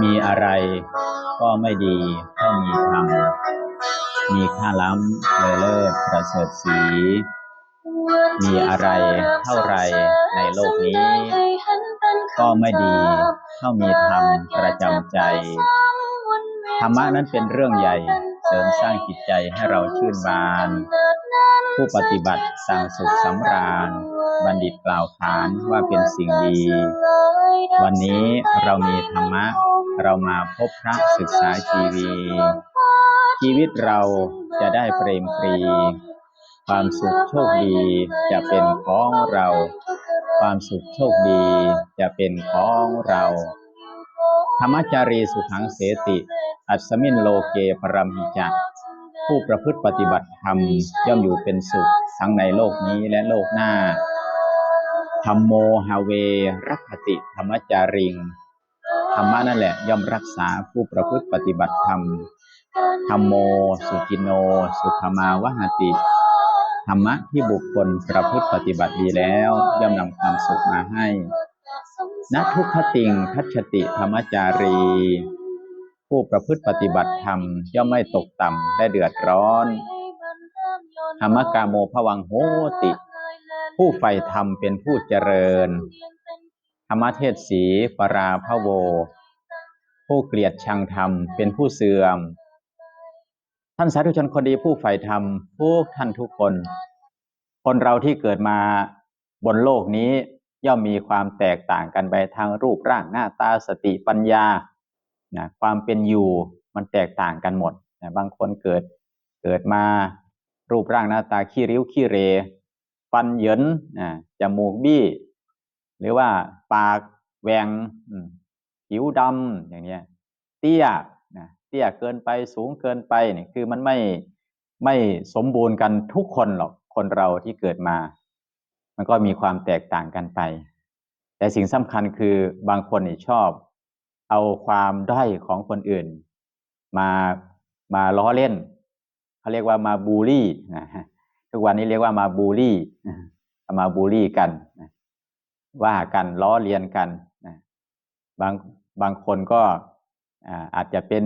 มีอะไรก็ไม่ดีเท่ามีธรรมมีค่าล้ำเลอเลิศประเสริฐสี มีอะไรเท่าไรในโลกนี้ ก็ไม่ดีเท่ามีธรรมประจำใจ ธรรมะนั้นเป็นเรื่องใหญ่ เสริมสร้างจิตใจให้เราชื่นบาน ผู้ปฏิบัติสั่งสุขสำราญ บัณฑิตกล่าวขานว่าเป็นสิ่งดี วันนี้เรามีธรรมะ เรามาพบพระศึกษาชีวี ชีวิตเราจะได้เปรมปรี ความสุขโชคดีจะเป็นของเรา ความสุขโชคดีจะเป็นของเรา ธรรมจารีสุขังเสติ อัศมินโลเกปรมิจักผู้ประพฤติปฏิบัติธรรมย่อมอยู่เป็นสุขทั้งในโลกนี้และโลกหน้าธรรมโมฮาเวรักติธรรมจาริง ธรรมะนั่นแหละ ย่อมรักษาผู้ประพฤติปฏิบัติธรรมธรรมโม สุจินโน สุขมาวหติ ธรรมะที่บุคคลประพฤติปฏิบัติดีแล้ว ย่อมนำความสุขมาให้ณทุกขติงทัชติธรรมจารี ผู้ประพฤติปฏิบัติธรรม ย่อมไม่ตกต่ำได้เดือดร้อน ธรรมกาโมภวังโหติ ผู้ใฝ่ธรรมเป็นผู้เจริญ ธรรมเทศสีปราพโว ผู้เกลียดชังธรรมเป็นผู้เสื่อม ท่านสาธุชนคนดีผู้ใฝ่ธรรมทุกท่านทุกคน คนเราที่เกิดมาบนโลกนี้ย่อมมีความแตกต่างกันไปทางรูปร่างหน้าตาสติปัญญานะความเป็นอยู่มันแตกต่างกันหมดนะบางคนเกิดเกิดมารูปร่างหน้าตาขี้ริ้วขี้เร ฟันเหยินนะจมูกบี้ หรือว่าปากแหวงผิวดำอย่างเนี้ย เตี้ยนะเตี้ยเกินไปสูงเกินไปเนี่ยคือมันไม่ไม่สมบูรณ์กันทุกคนหรอกคนเราที่เกิดมา มันก็มีความแตกต่างกันไป แต่สิ่งสำคัญคือบางคนนี่ชอบ เอาความด้อยของคนอื่น มามาล้อเล่นเขาเรียกว่ามาบูลลี่นะทุกวันนี้เรียกว่ามาบูลลี่มาบูลลี่กันนะ ว่ากันล้อเลียนกันนะบางบางคนก็อาอาจจะเป็น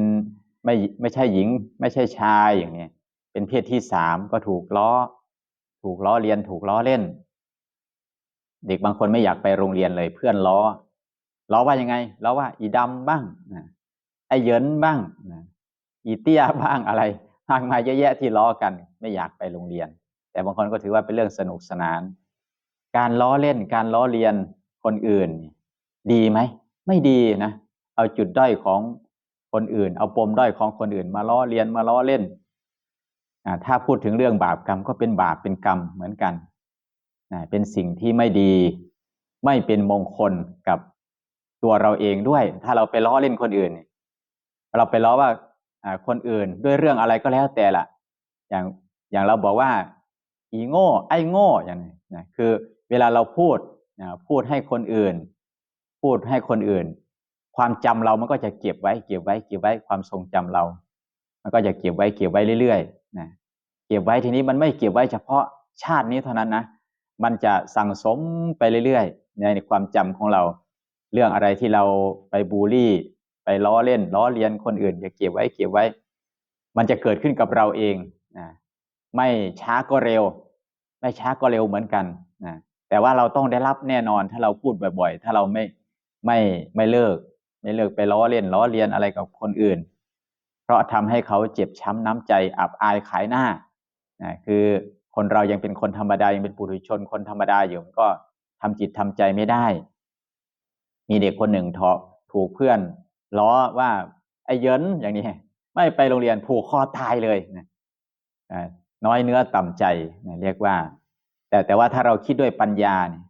ไม่ไม่ใช่หญิง ไม่ใช่ชายอย่างนี้เป็นเพศที่สามก็ถูกล้อ ถูกล้อเลียนถูกล้อเล่น เด็กบางคนไม่อยากไปโรงเรียนเลย เพื่อนล้อล้อว่ายังไงล้อว่า อีดำบ้างนะไอเหยินบ้างนะอีเตี้ยบ้างอะไรมากมายเยอะแยะที่ล้อกัน ไม่อยากไปโรงเรียน แต่บางคนก็ถือว่าเป็นเรื่องสนุกสนาน การล้อเล่นการล้อเลียนคนอื่น ดีไหม ไม่ดีนะ เอาจุดด้อยของคนอื่น เอาปมด้อยของคนอื่น มาล้อเลียนมาล้อเล่น ถ้าพูดถึงเรื่องบาปกรรมก็เป็นบาปเป็นกรรมเหมือนกัน เป็นสิ่งที่ไม่ดี ไม่เป็นมงคลกับตัวเราเองด้วย ถ้าเราไปล้อเล่นคนอื่น เราไปล้อว่าอ่าคนอื่นด้วยเรื่องอะไรก็แล้วแต่ละอย่างอย่างเราบอกว่า อีโง่ ไอ้โง่อย่างนี้นะคือ เวลาเราพูดนะพูดให้คนอื่น พูดให้คนอื่น ความจำเรามันก็จะเก็บไว้ เก็บไว้ เก็บไว้ความทรงจำเรา มันก็จะเก็บไว้เก็บไว้เรื่อยๆนะเก็บไว้ทีนี้มันไม่เก็บไว้เฉพาะชาตินี้เท่านั้นนะมันจะสั่งสมไปเรื่อยๆในความจำของเรา เรื่องอะไรที่เราไปบูลลี่ ไปล้อเล่น ล้อเลียนคนอื่นอย่าเก็บไว้เก็บไว้ มันจะเกิดขึ้นกับเราเองนะไม่ช้าก็เร็ว ไม่ช้าก็เร็วเหมือนกันนะ แต่ว่าเราต้องได้รับแน่นอนถ้าเราพูดบ่อยๆ ถ้าเราไม่ไม่ไม่เลิก ไม่เลิกไปล้อเล่นล้อเลียนอะไรกับคนอื่น เพราะทำให้เขาเจ็บช้ำน้ำใจอับอายขายหน้านะคือคนเรายังเป็นคนธรรมดายังเป็นปุถุชนคนธรรมดาอยู่มันก็ทำจิตทำใจไม่ได้ มีเด็กคนหนึ่งทอถูกเพื่อนล้อว่าไอ้เยินอย่างนี้ไม่ไปโรงเรียนผูกคอตายเลยนะน้อยเนื้อต่ำใจเรียกว่า แต่แต่ว่าถ้าเราคิดด้วยปัญญาเนี่ย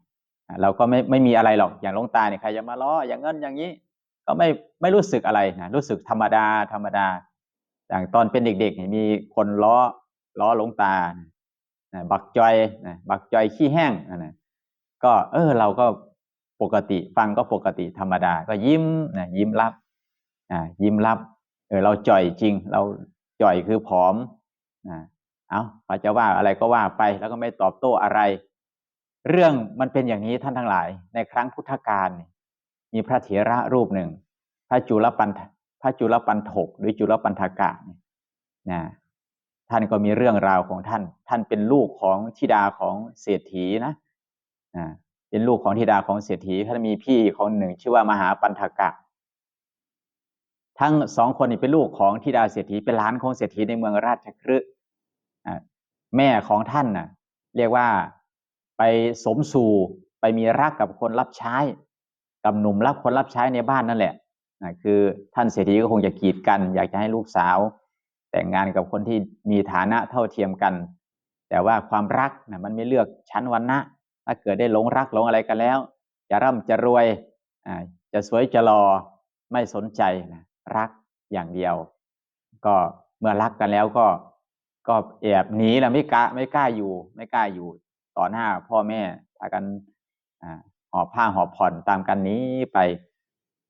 เราก็ไม่ไม่มีอะไรหรอกอย่างลงตาเนี่ยใครจะมาล้ออย่างนั้นอย่างนี้ ก็ไม่ไม่รู้สึกอะไรนะรู้สึกธรรมดาธรรมดา อย่างตอนเป็นเด็กๆเนี่ยมีคนล้อล้อลงตานะบักจอยนะบักจอยขี้แห้งนะก็เออเราก็ปกติฟังก็ปกติธรรมดา ก็ยิ้มนะยิ้มรับอ่ายิ้มรับเออเราจ่อยจริง เราจ่อยคือผอมนะ เอาเขาจะว่าอะไรก็ว่าไปแล้วก็ไม่ตอบโต้อะไร เรื่องมันเป็นอย่างนี้ท่านทั้งหลาย ในครั้งพุทธกาลมีพระเถระรูปหนึ่ง พระจุลปันพระจุลปันถกหรือจุลปันธากะนะท่านก็มีเรื่องราวของท่าน ท่านเป็นลูกของธิดาของเศรษฐีนะนะเป็นลูกของธิดาของเศรษฐีท่านมีพี่คนหนึ่ง ชื่อว่ามหาปันธากะทั้งสองคนนี้เป็นลูกของธิดาเศรษฐีเป็นหลานของเศรษฐีในเมืองราชคฤห์ แม่ของท่านน่ะ เรียกว่าไปสมสู่ไปมีรักกับคนรับใช้ กับหนุ่มรับคนรับใช้ในบ้านนั่นแหละนะคือท่านเศรษฐีก็คงจะกีดกัน อยากจะให้ลูกสาว แต่งงานกับคนที่มีฐานะเท่าเทียมกัน แต่ว่าความรักนะมันไม่เลือกชั้นวันนะถ้าเกิดได้หลงรักหลงอะไรกันแล้ว จะร่ำจะรวยจะสวยจะรอไม่สนใจนะรักอย่างเดียว ก็เมื่อรักกันแล้วก็ ก็แอบหนีแล้วไม่กล้าไม่กล้าอยู่ ไม่กล้าอยู่ต่อหน้าพ่อแม่พากันอ่าหอบผ้าหอบผ่อนตามกันหนีไป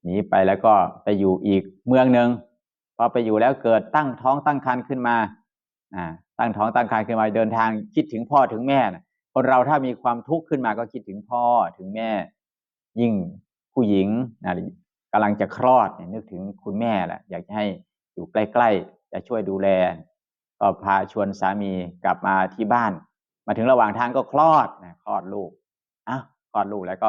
หนีไปแล้วก็ไปอยู่อีกเมืองหนึ่งพอไปอยู่แล้วเกิดตั้งท้องตั้งครรภ์ขึ้นมาอ่าตั้งท้องตั้งครรภ์ขึ้นมาเดินทางคิดถึงพ่อถึงแม่นะคนเราถ้ามีความทุกข์ขึ้นมาก็คิดถึงพ่อถึงแม่ ยิ่งผู้หญิงนะกำลังจะคลอดนี่นึกถึงคุณแม่แหละอยากจะให้อยู่ใกล้ๆจะช่วยดูแล ก็พาชวนสามีกลับมาที่บ้าน มาถึงระหว่างทางก็คลอดนะคลอดลูกอะคลอดลูกแล้วก็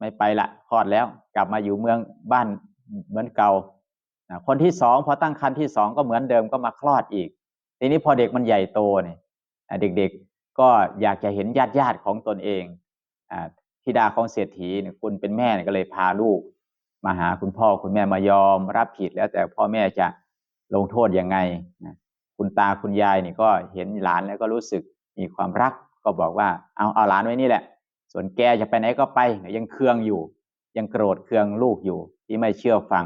ไม่ไปละคลอดแล้ว กลับมาอยู่เมืองบ้านเหมือนเก่าคนที่สองพอตั้งครรภ์ที่สองก็เหมือนเดิมก็มาคลอดอีก ทีนี้พอเด็กมันใหญ่โตเนี่ยเด็กๆก็อยากจะเห็นญาติญาติของตนเองธิดาของเศรษฐีเนี่ยคุณเป็นแม่ก็เลยพาลูก มาหาคุณพ่อคุณแม่มายอม รับผิดแล้วแต่พ่อแม่จะลงโทษยังไงนะ คุณตาคุณยายนี่ก็เห็นหลานแล้วก็รู้สึกมีความรัก ก็บอกว่าเอาเอาหลานไว้นี่แหละ ส่วนแกจะไปไหนก็ไปยังเคืองอยู่ ยังโกรธเคืองลูกอยู่ที่ไม่เชื่อฟัง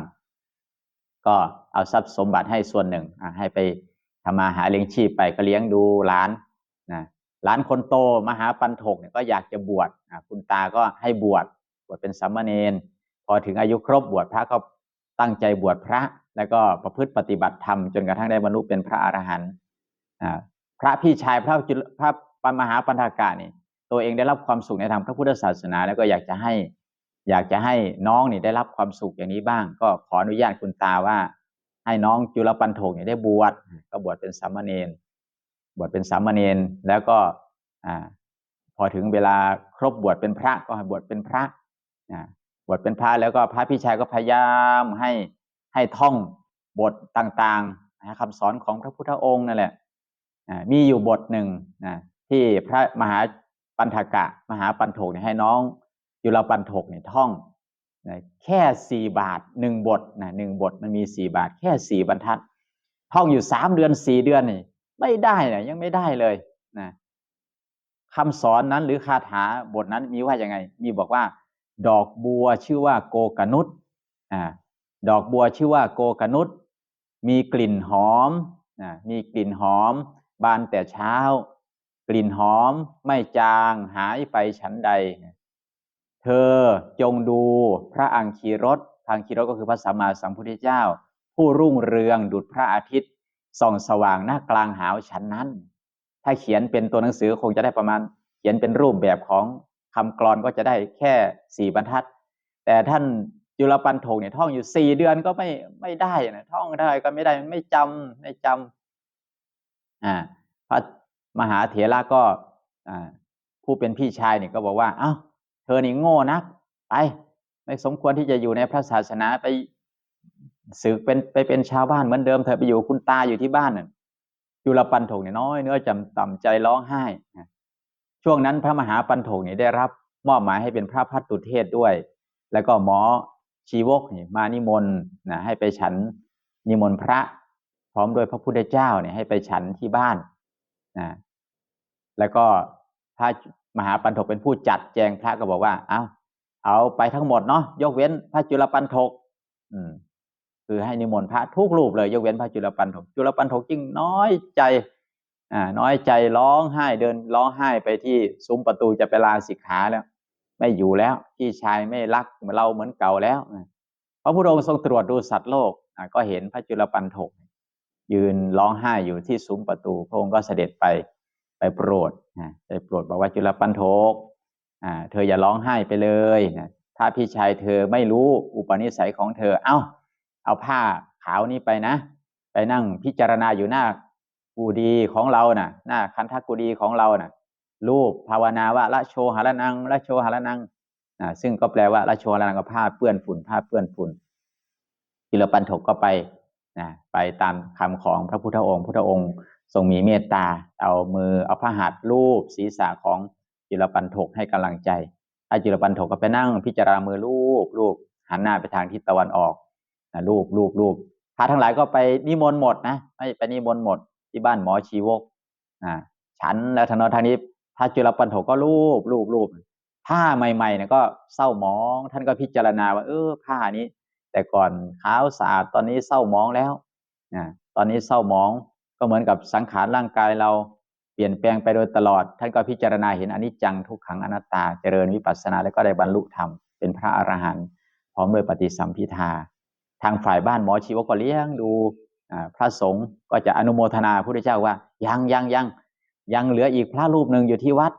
ก็เอาทรัพย์สมบัติให้ส่วนหนึ่งให้ไปทำมาหาเลี้ยงชีพไปก็เลี้ยงดูหลานนะหลานคนโตมหาปันถกเนี่ยก็อยากจะบวชคุณตาก็ให้บวชบวชเป็นสามเณรพอถึงอายุครบบวชพระก็ตั้งใจบวชพระ แล้วก็ประพฤติปฏิบัติธรรมจนกระทั่งได้บรรลุเป็นพระอรหันต์พระพี่ชายพระจุลพระปมหาปัญากานี่ตัวเองได้รับความสุขในทางพระพุทธศาสนา แล้วก็อยากจะให้อยากจะให้น้องนี่ได้รับความสุขอย่างนี้บ้าง ก็ขออนุญาตคุณตาว่า ให้น้องจุลปันโถเนี่ยได้บวชก็บวชเป็นสามเณรบวชเป็นสามเณรแล้วก็อพอถึงเวลาครบบวชเป็นพระก็ให้บวชเป็นพระบวชเป็นพระแล้วก็พระพี่ชายก็พยายามให้ ให้ท่องบทต่างๆนะคำสอนของพระพุทธองค์นั่นแหละมีอยู่บทหนึ่งนะที่พระมหาปันธกะ มหาปันโถกเนี่ยให้น้องยุลปันโถกเนี่ยท่องนะแค่สี่บาทหนึ่งบทนะหนึ่งบทมันมีสี่บาท แค่สี่บรรทัด ท่องอยู่สามเดือนสี่เดือนนี่ไม่ได้นะยังไม่ได้เลยนะคำสอนนั้นหรือคาถาบทนั้นมีว่ายังไง มีบอกว่า ดอกบัวชื่อว่าโกกนุษอ่า ดอกบัวชื่อว่าโกกนุษมีกลิ่นหอมอ่ามีกลิ่นหอม บานแต่เช้า กลิ่นหอมไม่จางหายไปฉันใด เธอจงดูพระอังคีรสพระอังคีรสก็คือพระสัมมาสัมพุทธเจ้า ผู้รุ่งเรืองดุจพระอาทิตย์ส่องสว่างหน้ากลางหาวชั้นนั้น ถ้าเขียนเป็นตัวหนังสือคงจะได้ประมาณ เขียนเป็นรูปแบบของคำกรอนก็จะได้แค่สี่บรรทัด แต่ท่าน จุลปันโถกเนี่ยท่องอยู่สี่เดือนก็ไม่ไม่ได้นะท่องได้ก็ไม่ได้ไม่จำไม่จำอ่าพระมหาเถระก็อ่าผู้เป็นพี่ชายเนี่ยก็บอกว่า เอา้าเธอนี่โง่นักไปไม่สมควรที่จะอยู่ในพระศาสนาไปสึกเป็นไปเป็นชาวบ้านเหมือนเดิมเธอไปอยู่คุณตาอยู่ที่บ้านน่ะจุลปันถกเนี่ยน้อยเนื้อจำต่ำใจร้องไห้ช่วงนั้นพระมหาปันถกเนี่ยได้รับมอบหมายให้เป็นพระพัตตุเทศด้วย แล้วก็หมอ ชีวกนี่มานิมนต์นะให้ไปฉันนิมนต์พระ พร้อมด้วยพระพุทธเจ้าเนี่ยให้ไปฉันที่บ้านนะแล้วก็พระมหาปันถกเป็นผู้จัดแจงพระก็บอกว่า เอาเอาไปทั้งหมดเนาะยกเว้นพระจุลปันถก อืม คือให้นิมนต์พระทุกรูปเลย ยกเว้นพระจุลปันถก จุลปันถกจริงน้อยใจ อ่า น้อยใจร้องไห้เดินร้องไห้ไปที่ซุ้มประตูจะไปลาสิกขาแล้ว ไม่อยู่แล้ว พี่ชายไม่รักเราเหมือนเก่าแล้วพระพุทธองค์ทรงตรวจดูสัตว์โลกก็เห็นพระจุลปันถกยืนร้องไห้อยู่ที่ซุ้มประตู พระองค์ก็เสด็จไปไปโปรดไปโปรดบอกว่าจุลปันถกเธออย่าร้องไห้ไปเลยนะถ้าพี่ชายเธอไม่รู้อุปนิสัยของเธอ เอา้า เอาผ้าขาวนี้ไปนะ ไปนั่งพิจารณาอยู่หน้ากูดีของเราน่ะ หน้าคันธกูดีของเราน่ะ รูปภาวนาว่าละโชหารนังละโชหารนังอ่าซึ่งก็แปลว่าละโชหารนังก็ผ้าเปื้อนฝุ่นผ้าเปื้อนฝุ่นกิรปันถกก็ไปนะไปตามคำของพระพุทธองค์พุทธองค์ทรงมีเมตตา เอามือเอาพระหัตถ์รูปศีรษะของจิรปันถกให้กำลังใจถ้าจิรปันถกก็ไปนั่งพิจารณามือรูปรูปหันหน้าไปทางทิศตะวันออกนะรูปรูปรูปพระทั้งหลายก็ไปนิมนต์หมดนะไม่ไปนิมนต์หมดที่บ้านหมอชีวกอ่าฉันแล้วทางโนทางนี้ ถ้าจุลปันโถก็รูปรูปรูปผ้าใหม่ๆเนี่ยก็เศร้ามอง ท่านก็พิจารณาว่า เออผ้านี้ แต่ก่อนขาวสะอาดตอนนี้เศร้ามองแล้วนะตอนนี้เศร้ามองก็เหมือนกับสังขารร่างกายเราเปลี่ยนแปลงไปโดยตลอด ท่านก็พิจารณาเห็นอนิจจังทุกขังอนัตตาเจริญวิปัสสนาแล้วก็ได้บรรลุธรรมเป็นพระอรหันต์พร้อมด้วยปฏิสัมพิทา ทางฝ่ายบ้านหมอชีวกก็เลี้ยงดูพระสงฆ์ก็จะอนุโมทนาพระพุทธเจ้าว่ายังยังยัง ยังเหลืออีกพระรูปหนึ่งอยู่ที่วัด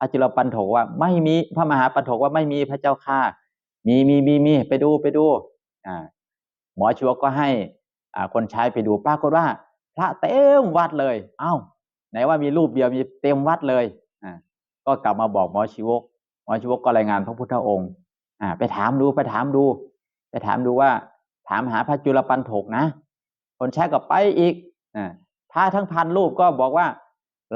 อาจิรปันโถว่าไม่มีพระมหาปันโถว่าไม่มีพระเจ้าค่ามีมีมีมีไปดูไปดูอ่าหมอชีวก็ให้อ่าคนใช้ไปดูปรากฏว่า พระเต็มวัดเลย เอ้า ไหนว่ามีรูปเดียวมีเต็มวัดเลยอ่าก็กลับมาบอกหมอชีวก หมอชีวกก็รายงานพระพุทธองค์อ่าไปถามดูไปถามดู ไปถามดูว่า ถามหาพระจุลปันโถกนะ คนแชร์ก็ไปอีกนะพระทั้งพันรูปก็บอกว่า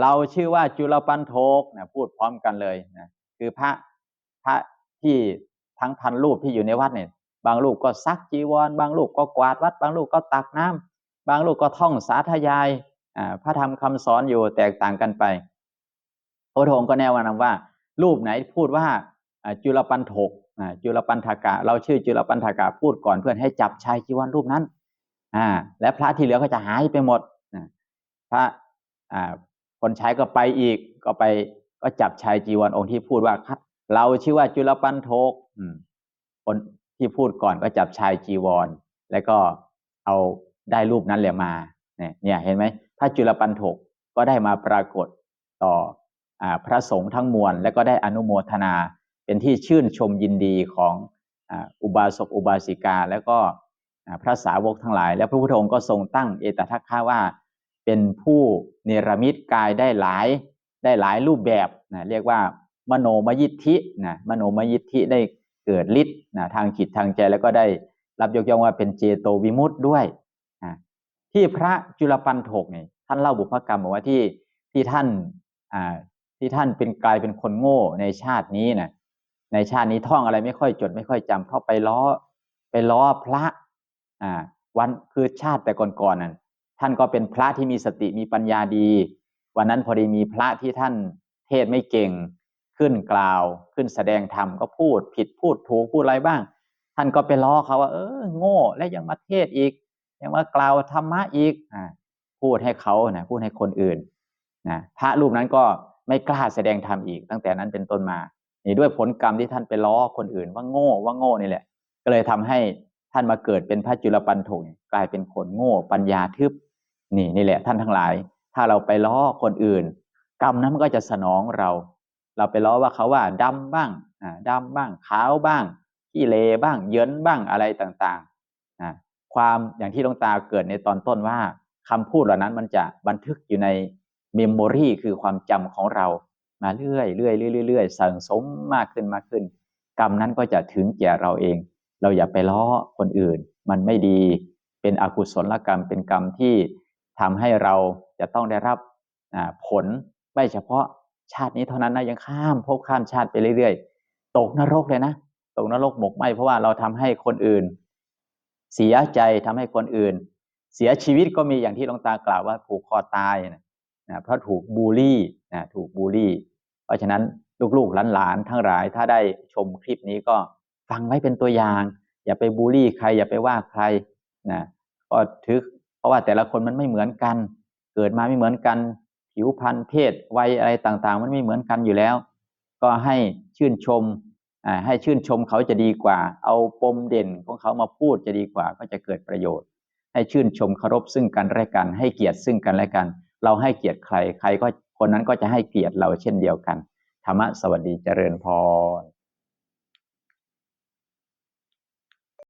เราชื่อว่าจุลปันโถกนะพูดพร้อมกันเลยนะคือพระพระที่ทั้งพันรูปที่อยู่ในวัดเนี่ย บางรูปก็ซักจีวร บางรูปก็กวาดวัด บางรูปก็ตักน้ำบางรูปก็ท่องสาธยายพระธรรมคำสอนอยู่แตกต่างกันไปพระองค์ก็แนวนาว่า รูปไหนพูดว่าจุลปันโถกจุลปันธากะ เราชื่อจุลปันธากะพูดก่อนเพื่อนให้จับชายจีวรรูปนั้น อ่า และพระที่เหลือก็จะหายไปหมดพระอ่า คนใช้ก็ไปอีก ก็ไปก็จับชายจีวรองค์ที่พูดว่า เราชื่อว่าจุลปันโทกคนที่พูดก่อนก็จับชายจีวร แล้วก็เอาได้รูปนั้นเลยมาเนี่ยเห็นไหมพระจุลปันโทกก็ได้มาปรากฏต่ออพระสงฆ์ทั้งมวล แล้วก็ได้อนุโมทนาเป็นที่ชื่นชมยินดีของอุบาสกอุบาสิกา แล้วก็พระสาวกทั้งหลาย และพระพุทธองค์ก็ทรงตั้งเอตทัคคะว่า เป็นผู้เนรมิตกายได้หลายได้หลายรูปแบบนะเรียกว่ามโนมยิทธินะมโนมยิทธิได้เกิดฤทธิ์นะทางจิตทางใจแล้วก็ได้รับยกย่องว่าเป็นเจโตวิมุตต์ด้วยนะที่พระจุลปันถกเนี่ยท่านเล่าบุพกรรมบอกว่าที่ที่ท่านอ่าที่ท่านเป็นกลายเป็นคนโง่ในชาตินี้นะในชาตินี้ท่องอะไรไม่ค่อยจดไม่ค่อยจำเข้าไปล้อไปล้อพระอ่าวันคือชาติแต่ก่อนๆนั้น ท่านก็เป็นพระที่มีสติมีปัญญาดี วันนั้นพอดีมีพระที่ท่านเทศไม่เก่งขึ้นกล่าวขึ้นแสดงธรรมก็พูดผิดพูดถูกพูดอะไรบ้าง ท่านก็ไปล้อเขาว่าเออโง่และยังมาเทศอีก ยังมากล่าวธรรมะอีกอ่าพูดให้เขานะพูดให้คนอื่นนะพระรูปนั้นก็ไม่กล้าแสดงธรรมอีกตั้งแต่นั้นเป็นต้นมานี่ด้วยผลกรรมที่ท่านไปล้อคนอื่นว่าโง่ว่าโง่นี่แหละ ก็เลยทำให้ท่านมาเกิดเป็นพระจุลปันโถกลายเป็นคนโง่ปัญญาทึบ นี่นี่แหละท่านทั้งหลาย ถ้าเราไปล้อคนอื่น กรรมนั้นมันก็จะสนองเรา เราไปล้อว่าเขาว่าดำบ้างอ่าดำบ้างขาวบ้างขี้เลบ้างเยินบ้างอะไรต่างๆนะความอย่างที่ลวงตาเกิดในตอนต้นว่าคำพูดเหล่านั้นมันจะบันทึกอยู่ในเมมโมรีคือความจำของเรามาเรื่อยเรื่อยเรื่อยเรื่อยสั่งสมมากขึ้นมากขึ้น กรรมนั้นก็จะถึงแก่เราเอง เราอย่าไปล้อคนอื่น มันไม่ดีเป็นอกุศลกรรมเป็นกรรมที่ ทำให้เราจะต้องได้รับผลไม่เฉพาะชาตินี้เท่านั้นนะยังข้ามภพข้ามชาติไปเรื่อยๆ ตกนรกเลยนะ ตกนรกหมกไหมเพราะว่าเราทำให้คนอื่น เสียใจทำให้คนอื่น เสียชีวิตก็มีอย่างที่หลวงตากล่าวว่าผูกคอตายนะนะเพราะถูกบูลลี่นะถูกบูลลี่ เพราะฉะนั้นลูกๆหลานๆทั้งหลายถ้าได้ชมคลิปนี้ก็ฟังไว้เป็นตัวอย่าง อย่าไปบูลลี่ใคร อย่าไปว่าใครนะก็ถือ ราะว่าแต่ละคนมันไม่เหมือนกัน เกิดมาไม่เหมือนกัน ผิวพรรณเพศวัยอะไรต่างๆ มันไม่เหมือนกันอยู่แล้ว ก็ให้ชื่นชมให้ชื่นชมเขาจะดีกว่า เอาปมเด่นของเขามาพูดจะดีกว่า ก็จะเกิดประโยชน์ ให้ชื่นชมเคารพซึ่งกันและกัน ให้เกียรติซึ่งกันและกัน เราให้เกียรติใครใครก็คนนั้นก็จะให้เกียรติเราเช่นเดียวกันธรรมะสวัสดีเจริญพร